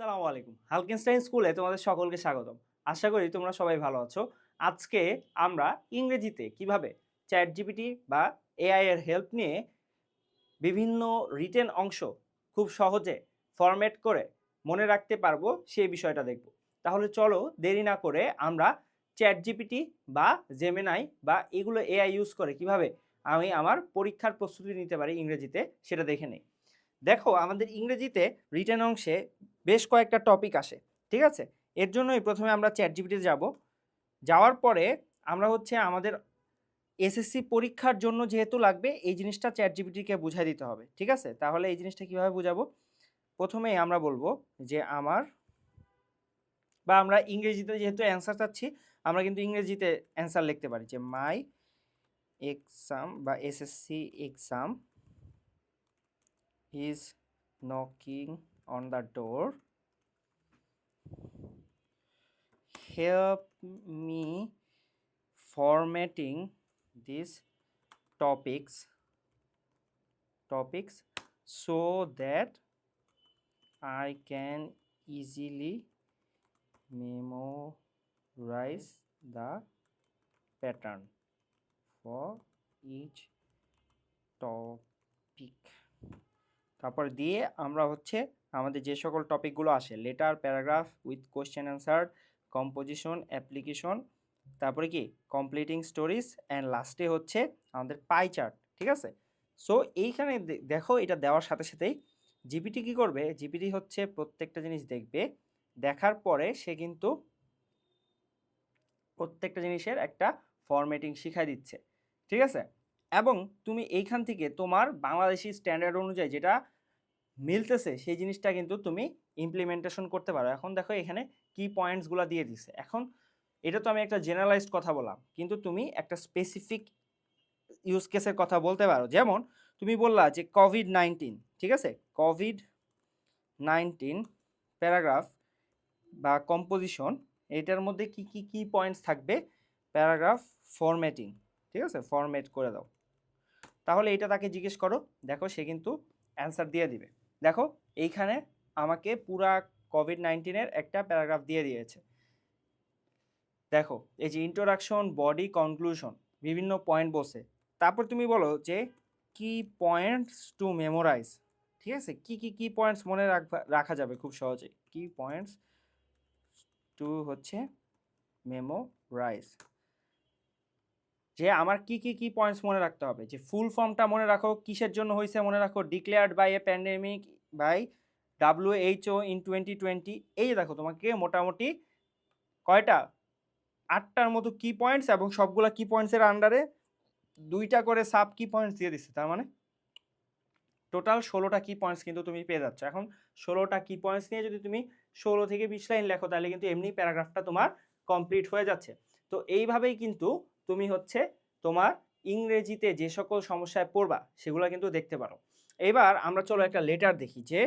আসসালামু আলাইকুম। হালকিনস্টাইন স্কুলে তোমাদের সকলকে স্বাগতম। আশা করি তোমরা সবাই ভালো আছো। আজকে আমরা ইংরেজিতে কীভাবে চ্যাট জিপিটি বা এআই এর হেল্প নিয়ে বিভিন্ন রিটেন অংশ খুব সহজে ফরম্যাট করে মনে রাখতে পারব সেই বিষয়টা দেখব। তাহলে চলো দেরি না করে আমরা চ্যাট জিপিটি বা জেমেনাই বা এগুলো এআই ইউজ করে কীভাবে আমি আমার পরীক্ষার প্রস্তুতি নিতে পারি ইংরেজিতে সেটা দেখে নেই। দেখো আমাদের ইংরেজিতে রিটেন অংশে বেশ কয়েকটা টপিক আসে, ঠিক আছে? এর জন্যই প্রথমে আমরা চ্যাট জিপিটিতে যাব। যাওয়ার পরে আমরা হচ্ছে আমাদের এসএসসি পরীক্ষার জন্য যেহেতু লাগবে, এই জিনিসটা চ্যাট জিপিটিকে বুঝাই দিতে হবে, ঠিক আছে? তাহলে এই জিনিসটা কীভাবে বুঝাবো? প্রথমেই আমরা বলব যে আমার বা আমরা ইংরেজিতে যেহেতু অ্যান্সার চাচ্ছি, আমরা কিন্তু ইংরেজিতে অ্যান্সার লিখতে পারি যে মাই এক্সাম বা SSC exam is knocking on the door. Help me formatting these topics topics so that i can easily memorize the pattern for each topic তারপর দিয়ে আমরা হচ্ছে আমাদের যে সকল টপিকগুলো আসে letter paragraph with question answer composition application তারপরে কি? কমপ্লিটিং স্টোরিজ অ্যান্ড লাস্টে হচ্ছে আমাদের পাই চার্ট ঠিক আছে? সো এইখানে দেখো এটা দেওয়ার সাথে সাথেই জিপিটি কি করবে? জিপিটি হচ্ছে প্রত্যেকটা জিনিস দেখবে, দেখার পরে সে কিন্তু প্রত্যেকটা জিনিসের একটা ফরম্যাটিং শিখাই দিচ্ছে, ঠিক আছে? এবং তুমি এইখান থেকে তোমার বাংলাদেশি স্ট্যান্ডার্ড অনুযায়ী যেটা মিলতেছে, সেই জিনিসটা কিন্তু তুমি ইমপ্লিমেন্টেশন করতে পারো। এখন দেখো এখানে কি পয়েন্টসগুলো দিয়ে দিছে। এখন এটা তো আমি একটা জেনারেলাইজড কথা বললাম, কিন্তু তুমি একটা স্পেসিফিক ইউজ কেসের কথা বলতে পারো। যেমন তুমি বললা যে কোভিড নাইন্টিন ঠিক আছে? কোভিড নাইন্টিন প্যারাগ্রাফ বা কম্পোজিশন এটার মধ্যে কি কি কি পয়েন্টস থাকবে? প্যারাগ্রাফ ফরম্যাটিং ঠিক আছে? ফরম্যাট করে দাও। তাহলে এটা তাকে জিজ্ঞেস করো। দেখো সে কিন্তু অ্যান্সার দিয়ে দিবে। দেখো, এইখানে আমাকে পুরা কোভিড নাইন্টিনের একটা প্যারাগ্রাফ দিয়ে দিয়েছে। দেখো, এই যে ইন্ট্রোডাকশন বডি কনক্লুশন বিভিন্ন পয়েন্ট বসে। তারপর তুমি বলো যে, কি পয়েন্টস টু মেমোরাইজ ঠিক আছে? কি কি কি পয়েন্টস মনে রাখবা, রাখা যাবে খুব সহজে কি পয়েন্টস টু হচ্ছে মেমোরাইজ যে আমার কি কি কি পয়েন্টস মনে রাখতে হবে? যে ফুল ফর্মটা মনে রাখো, কিসের জন্য হয়েছে মনে রাখো? Declared by a pandemic by WHO in twenty twenty এই যে দেখো, তোমাকে মোটামুটি কয়টা? আটটার মতো কি পয়েন্টস এবং সবগুলা কি পয়েন্টসের আন্ডারে দুইটা করে সাব কি পয়েন্টস দিয়ে দিচ্ছে, তার মানে টোটাল ষোলোটা কি পয়েন্টস কিন্তু তুমি পেয়ে যাচ্ছ। এখন ষোলোটা কি পয়েন্টস নিয়ে যদি তুমি ষোলো থেকে বিশ লাইন লেখো, তাহলে কিন্তু এমনি প্যারাগ্রাফটা তোমার কমপ্লিট হয়ে যাচ্ছে। তো এইভাবেই কিন্তু তুমি হচ্ছে তোমার ইংরেজিতে যে সকল সমস্যায় পড়বা, সেগুলো কিন্তু দেখতে পারো। এবার আমরা চলো একটা লেটার দেখি যে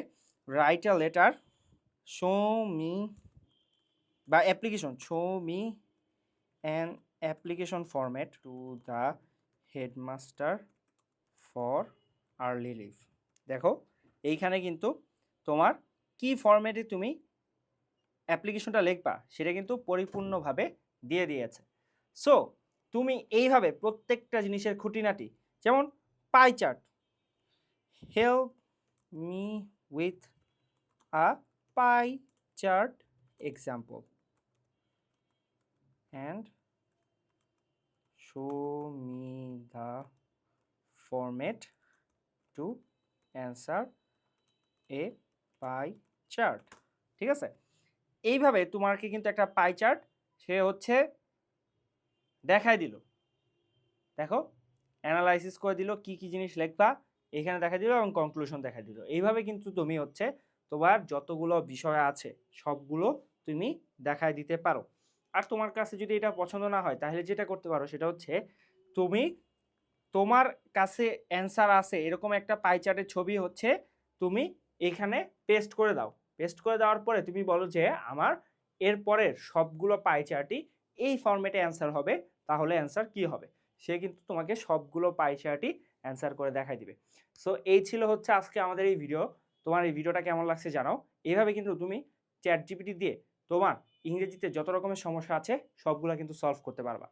রাইট আ লেটার মি বা application show me an application format to the headmaster for early leave দেখো, এইখানে কিন্তু তোমার কি ফরম্যাটে তুমি অ্যাপ্লিকেশনটা লিখবা, সেটা কিন্তু পরিপূর্ণভাবে দিয়ে দিয়েছে। সো তুমি এইভাবে প্রত্যেকটা জিনিসের খুঁটিনাটি, যেমন pie chart help me with a pie chart example and show me the format to answer a pie chart ঠিক আছে? এইভাবে তোমাকে কিন্তু একটা পাই চার্ট সে হচ্ছে দেখাই দিল। দেখো অ্যানালাইসিস করে দিল, কি কি জিনিস লিখবা, এখানে দেখা দিল এবং কনক্লুশন দেখা দিল। এইভাবে কিন্তু তুমি হচ্ছে তোমার যতগুলো বিষয় আছে, সবগুলো তুমি দেখায় দিতে পারো। আর তোমার কাছে যদি এটা পছন্দ না হয়, তাহলে যেটা করতে পারো, সেটা হচ্ছে তুমি তোমার কাছে অ্যান্সার আছে, এরকম একটা পাই চার্টের ছবি হচ্ছে, তুমি এখানে পেস্ট করে দাও। পেস্ট করে দেওয়ার পরে তুমি বলো যে, আমার এর পরের সবগুলো পাই চার্টই এই ফরম্যাটে অ্যান্সার হবে তাহলে অ্যান্সার কি হবে? সে কিন্তু তোমাকে সবগুলো পাই চার্টই অ্যান্সার করে দেখাই দিবে। সো এই ছিল হচ্ছে আজকে আমাদের এই ভিডিও তোমার এই ভিডিওটা কেমন লাগছে জানাও। এভাবে কিন্তু তুমি চ্যাট জিপিটি দিয়ে তোমার ইংরেজিতে যত রকমের সমস্যা আছে, সবগুলো কিন্তু সলভ করতে পারবা।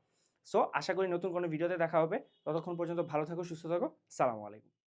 সো আশা করি নতুন কোনো ভিডিওতে দেখা হবে। ততক্ষণ পর্যন্ত ভালো থাকো, সুস্থ থাকো। সালামু আলাইকুম।